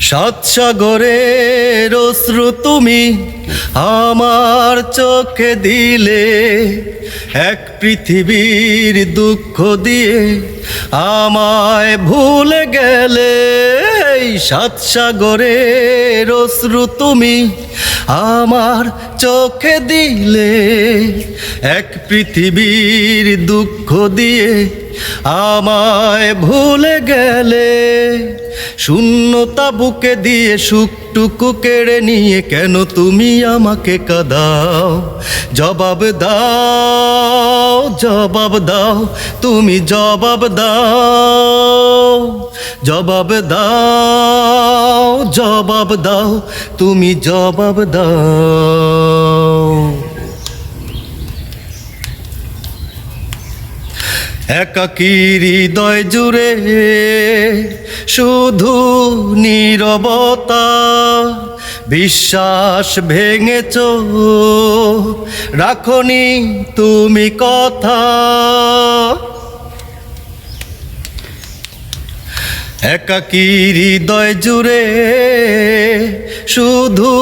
সাত সাগরের অশ্রু তুমি আমার চোখে দিলে। এক পৃথিবীর দুঃখ দিয়ে আমায় ভুলে গেলে। সাত সাগরের অশ্রু তুমি আমার চোখে দিলে। এক পৃথিবীর দুঃখ দিয়ে আমায় ভুলে গেলে। শূন্যতা বুকে দিয়ে সুখটুকু কেড়ে নিয়ে কেন তুমি আমাকে কাদাও? জবাব দাও জবাব দাও, তুমি জবাব দাও। জবাব দাও জবাব দাও, তুমি জবাব দাও। একাকী হৃদয় জুড়ে শুধু নীরবতা, বিশ্বাস ভেঙেছ। রাখনি তুমি কথা। একাকী হৃদয় জুড়ে শুধু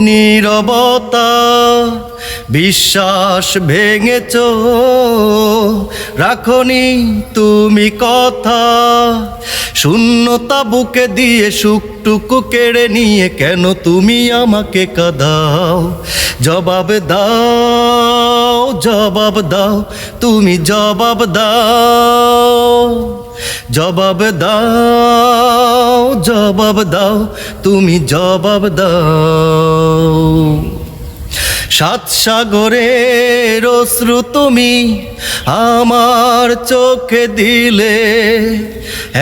নীরবতা বিশ্বাস ভেঙেছ। রাখনি তুমি কথা। শূন্যতা বুকে দিয়ে সুখটুকু কেড়ে নিয়ে কেন তুমি আমাকে কাদাও? জবাব দাও জবাব দাও, তুমি জবাব দাও। জবাব দাও জবাব দাও, তুমি জবাব দাও। সাত সাগরের অশ্রু তুমি আমার চোখে দিলে।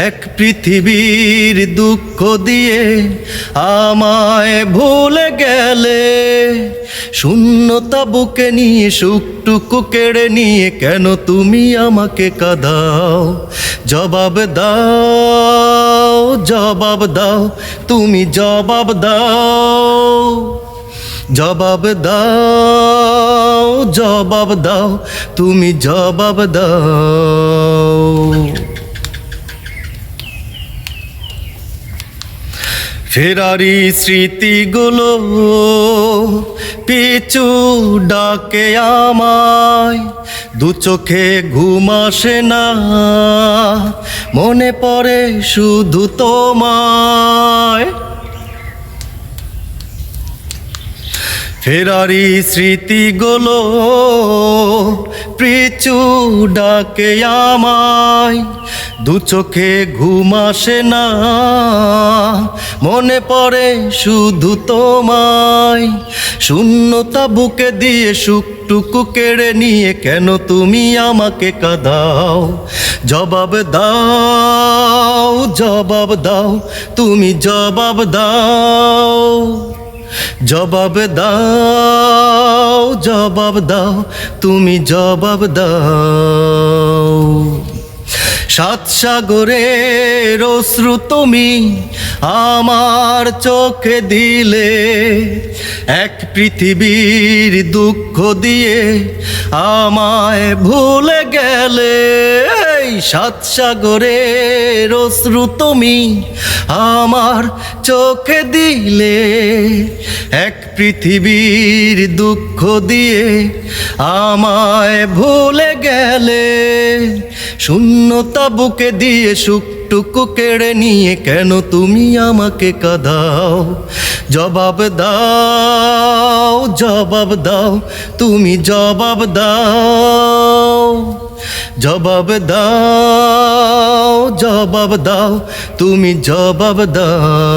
এক পৃথিবীর দুঃখ দিয়ে আমায় ভুলে গেলে। শূন্যতা বুকে নিয়ে, সুখটুকু কেড়ে নিয়ে কেন তুমি আমাকে কাদাও? জবাব দাও জবাব দাও, তুমি জবাব দাও। জবাব দাও জবাব দাও, তুমি জবাব দাও। ফেরারি স্মৃতিগুলো পিছু ডাকে আমায়, দু চোখে ঘুম আসে না, মনে পড়ে শুধু তোমায়। ফেরারি স্মৃতি স্মৃতিগুলো পিছু ডাকে আমায়। দু চোখে ঘুম আসে না, মনে পড়ে শুধু তোমায়। শূন্যতা বুকে দিয়ে সুখটুকু কেড়ে নিয়ে কেন তুমি আমাকে কাদাও? জবাব দাও জবাব দাও, তুমি জবাব দাও। জবাব দাও জবাব দাও, তুমি জবাব দাও। সাত সাগরের অশ্রু তুমি আমার চোখে দিলে, এক পৃথিবীর দুঃখ দিয়ে আমায় ভুলে গেলে। সাত সাগরের অশ্রু তুমি আমার চোখে দিলে এক পৃথিবীর দুঃখ দিয়ে আমায় ভুলে গেলে, শূন্যতা বুকে দিয়ে সুখটুকু কেড়ে নিয়ে কেন তুমি আমাকে কাদাও? জবাব দাও জবাব দাও, তুমি জবাব দাও। জবাব দাও জবাব দাও, তুমি জবাব দাও।